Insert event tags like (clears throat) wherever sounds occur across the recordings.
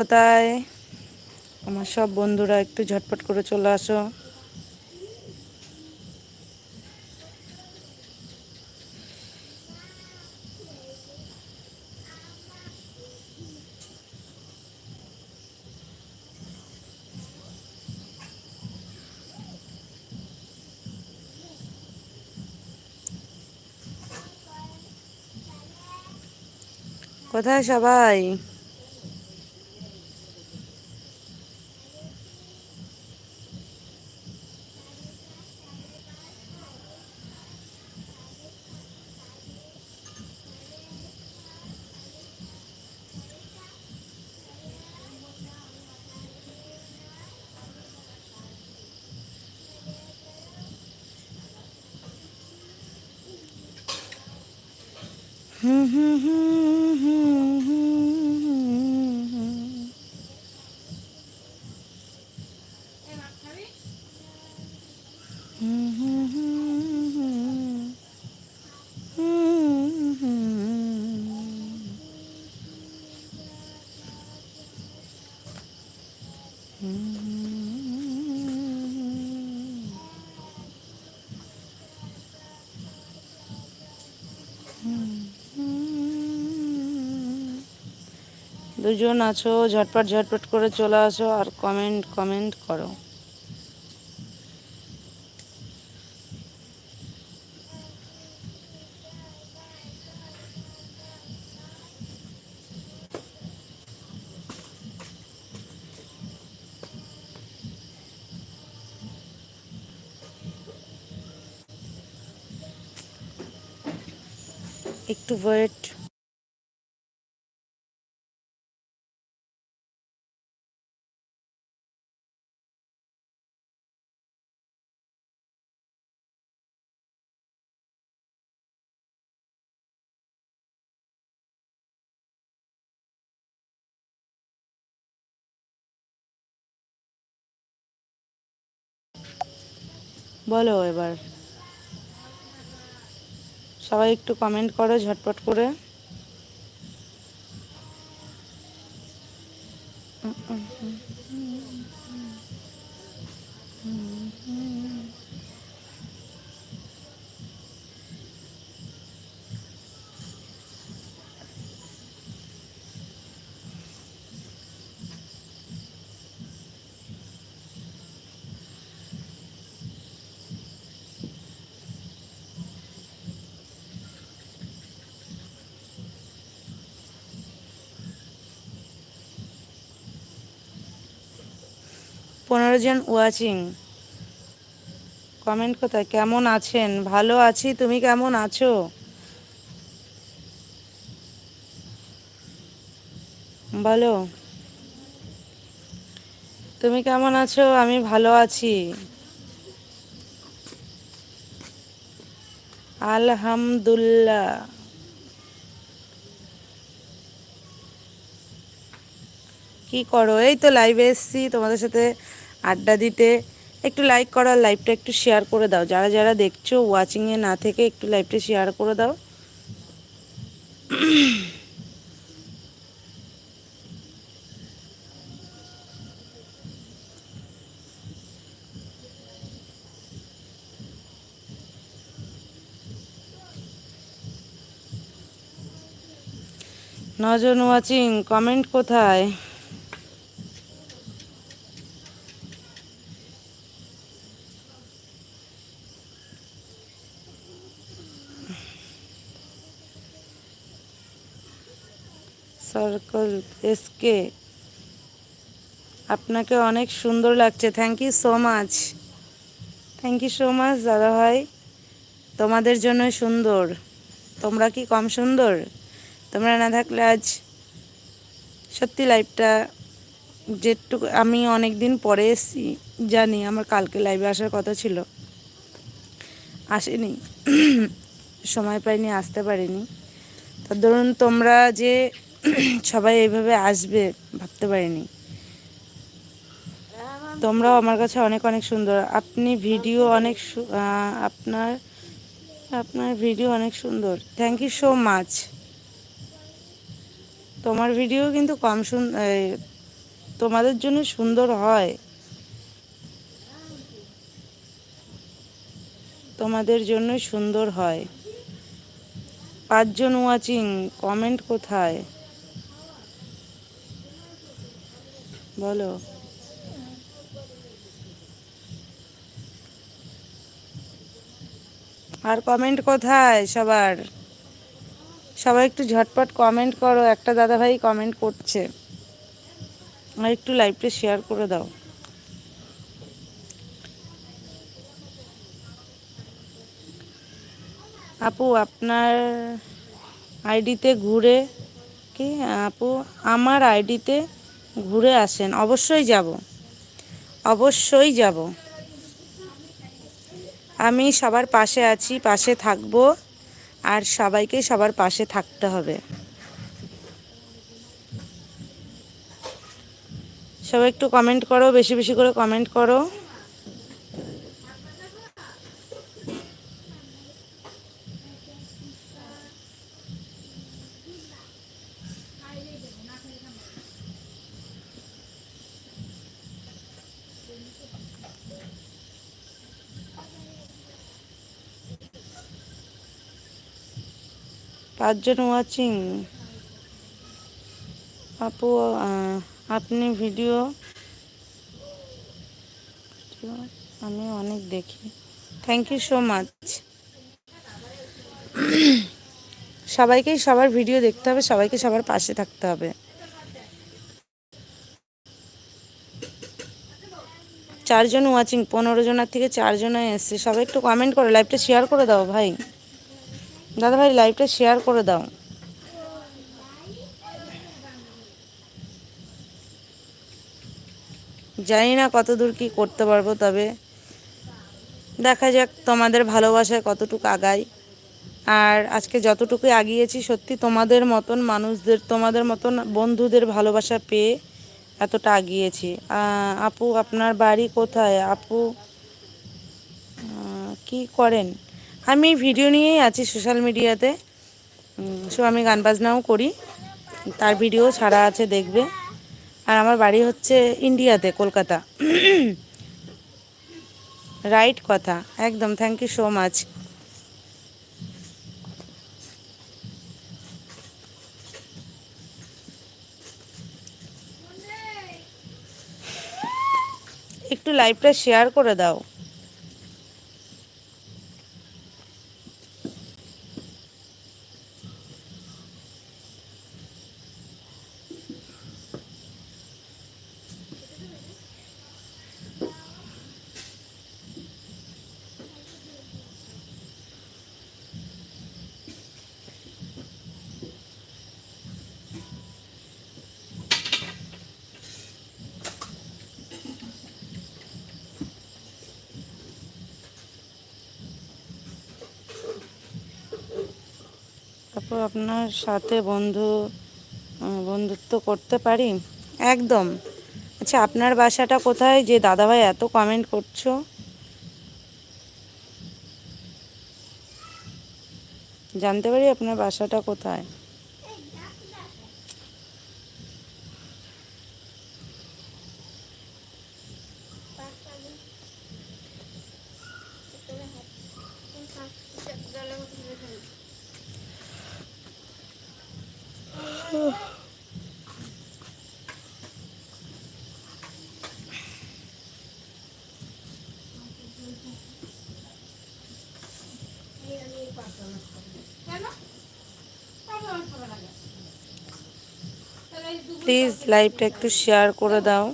কোথায় আমার সব বন্ধুরা একটু ঝটপট করে চলে আসো। কোথায় সবাই? 哼哼哼哼哼。দুজন আছো ঝটপট ঝটপট করে চলে আসো আর কমেন্ট কমেন্ট করো। একটু ওয়েট বলো এবার। সবাই একটু কমেন্ট করো ঝটপট করে। পনেরো জন ওয়াচিং কমেন্ট কোথায়? কেমন আছেন? ভালো আছি, তুমি কেমন আছো? বলো। তুমি কেমন আছো? আমি ভালো আছি। আলহামদুল্লাহ কি করো? এই তো লাইভে এসছি, তোমাদের সাথে আড্ডা দিতে, একটু লাইক করো লাইভটা একটু শেয়ার করে দাও। যারা যারা দেখছ ওয়াচিংয়ে না থেকে একটু লাইভটা শেয়ার করে দাও। নজন ওয়াচিং কমেন্ট কোথায়? সার্কল এসকে আপনাকে অনেক সুন্দর লাগছে। Thank you so much thank you so much দাদা ভাই। তোমাদের জন্য সুন্দর। তোমরা কি কম সুন্দর? তোমরা না থাকলে আজ সত্যি লাইভটা যেটুকু আমি অনেক দিন পরে এসেছি, জানি আমার কালকে লাইভে আসার কথা ছিল। আসেনি। সময় পাইনি, আসতে পারিনি। তো ধরুন তোমরা যে (clears throat) সবাই এইভাবে আসবে, ভাবতে পারিনি। তোমরাও আমার কাছে অনেক অনেক সুন্দর। আপনি ভিডিও অনেক আপনার আপনার ভিডিও অনেক সুন্দর। থ্যাংক ইউ সো মাচ তোমার ভিডিও কিন্তু কম তোমাদের জন্য সুন্দর হয়। তোমাদের জন্য সুন্দর হয়। পাঁচজন ওয়াচিং কমেন্ট কোথায়? বলো। আর কমেন্ট কোথায় সবার? সবাই একটু ঝটপট কমেন্ট করো, একটা দাদাভাই কমেন্ট করছে। আর একটু লাইভটা শেয়ার করে দাও। আপু, আপনার আইডিতে ঘুরে কি? আপু, আমার আইডিতে ঘুরে আসেন, অবশ্যই যাব। অবশ্যই যাব। আমি সবার পাশে আছি, পাশে থাকব, আর সবাইকে সবার পাশে থাকতে হবে। সবাই একটু কমেন্ট করো, বেশি বেশি করে কমেন্ট করো। পাঁচজন ওয়াচিং আপু আপনি ভিডিও আমি অনেক দেখি। থ্যাংক ইউ সো মাচ সবাইকেই সবার ভিডিও দেখতে হবে, সবাইকে সবার পাশে থাকতে হবে। চারজন ওয়াচিং পনেরো জনের থেকে চারজনে এসছে। সবাই একটু কমেন্ট করো লাইভটা শেয়ার করে দাও ভাই। দাদা ভাই লাইভটা শেয়ার করে দাও। জানি না কত দূর কি করতে পারব, তবে দেখা যাক তোমাদের ভালোবাসায় কতটুকু আগাই। আর আজকে যতটুকু আগিয়েছি সত্যি তোমাদের মতন মানুষদের, তোমাদের মতন বন্ধুদের ভালোবাসা পেয়ে এতটা আগিয়েছি আপু, আপনার বাড়ি কোথায়? আপু কি করেন? আমি ভিডিও নিয়েই আছি সোশ্যাল মিডিয়াতে সো আমি গান বাজনাও করি। তার ভিডিও ছাড়া আছে দেখবে। আর আমার বাড়ি হচ্ছে ইন্ডিয়াতে কলকাতা। (coughs) রাইট কথা। একদম থ্যাংক ইউ সো মাচ একটু লাইভটা শেয়ার করে দাও। তারপর আপনার সাথে বন্ধু বন্ধুত্ব করতে পারি? একদম। আচ্ছা আপনার বাসাটা কোথায়? যে দাদাভাই এত কমেন্ট করছ? জানতে পারি আপনার বাসাটা কোথায়। প্লিজ লাইভটা একটু শেয়ার করে দাও।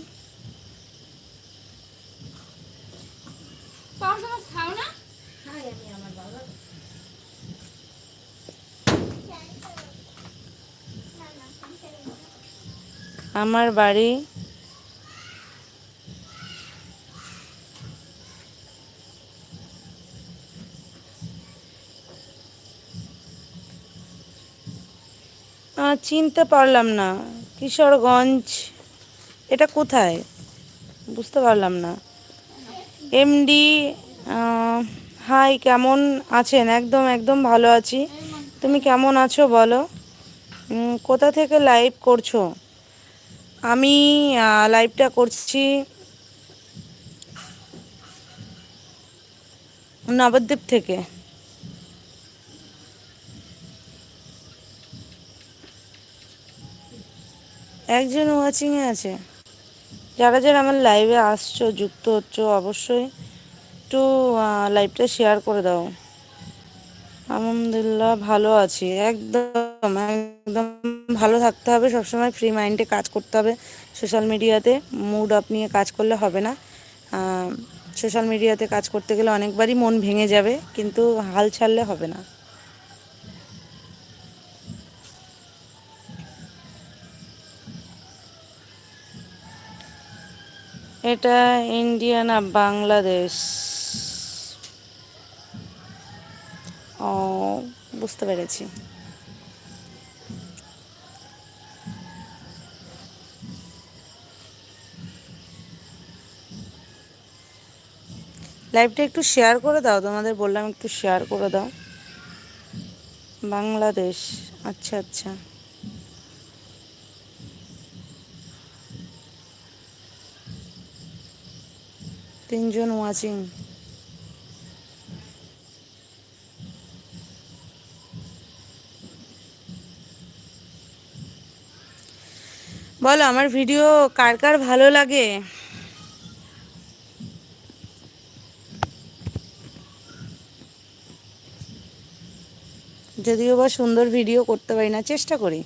আমার বাড়ি চিনতে পারলাম না। কিশোরগঞ্জ, এটা কোথায়? বুঝতে পারলাম না। এমডি হাই, কেমন আছেন? একদম একদম ভালো আছি। তুমি কেমন আছো বলো? কোথা থেকে লাইভ করছ? আমি লাইভটা করছি নবদ্বীপ থেকে। একজন ওয়াচিংয়ে আছে। যারা যারা আমার লাইভে আসছো, যুক্ত হচ্ছ, অবশ্যই একটু লাইভটা শেয়ার করে দাও। আলহামদুলিল্লাহ, ভালো আছি। একদম একদম ভালো থাকতে হবে। সবসময় ফ্রি মাইন্ডে কাজ করতে হবে। সোশ্যাল মিডিয়াতে মুড আপ নিয়ে কাজ করলে হবে না। সোশ্যাল মিডিয়াতে কাজ করতে গেলে অনেকবারই মন ভেঙে যাবে, কিন্তু হাল ছাড়লে হবে না। এটা ইন্ডিয়া না বাংলাদেশ ও, বুঝতে পেরেছি। লাইভটা একটু শেয়ার করে দাও, তোমাদের বললাম একটু শেয়ার করে দাও। বাংলাদেশ আচ্ছা আচ্ছা। তিনজন ওয়াচিং। বলো, আমার ভিডিও কার কার ভালো লাগে? যদিও বা সুন্দর ভিডিও করতে পারি না, চেষ্টা করি।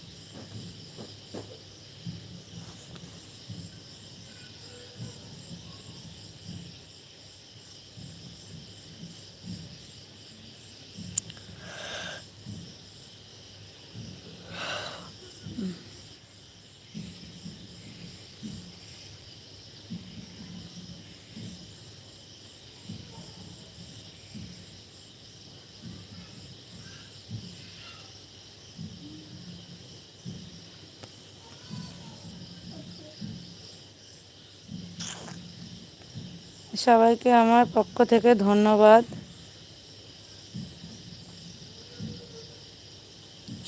সবাইকে আমার পক্ষ থেকে ধন্যবাদ।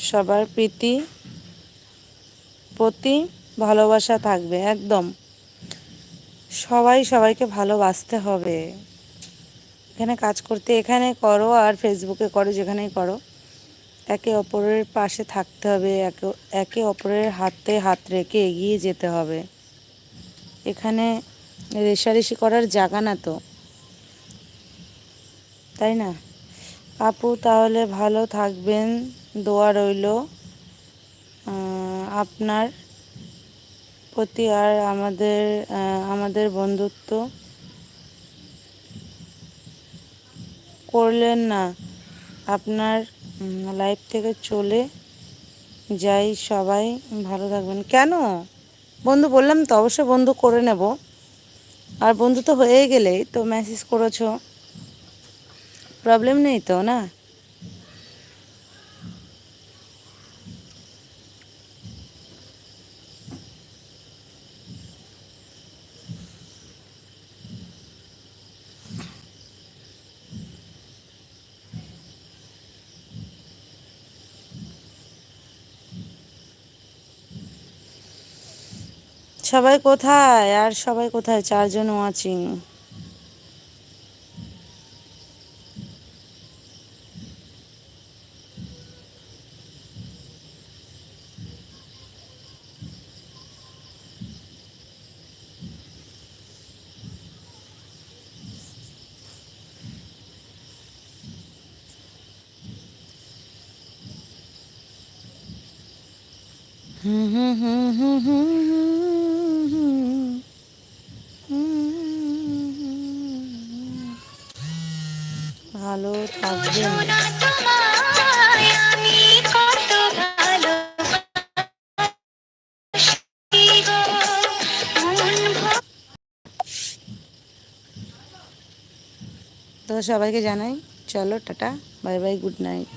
সবার প্রীতি, প্রতি ভালোবাসা থাকবে, একদম। সবাই সবাইকে ভালোবাসতে হবে। এখানে কাজ করতে এখানে করো আর ফেসবুকে করো, যেখানেই করো। একে অপরের পাশে থাকতে হবে, একে একে অপরের হাতে হাত রেখে এগিয়ে যেতে হবে। এখানে রেশারেশি করার জায়গা না তো। তাই না? আপু তাহলে ভালো থাকবেন, দোয়া রইল। আপনার প্রতি আর আমাদের আমাদের বন্ধুত্ব করলেন না। আপনার লাইফ থেকে চলে যাই সবাই। ভালো থাকবেন। কেন? বন্ধু বললাম তো, অবশ্যই বন্ধু করে নেব। আর বন্ধু তো হয়ে গেলেই তো মেসেজ করেছ। প্রবলেম নেই তো না? সবাই কোথায়? আর সবাই কোথায়? চারজন ওয়াচিং হুম হুম হুম হুম হুম। ভালো থাকবেন তো সবাইকে জানাই চলো tata bye bye good night.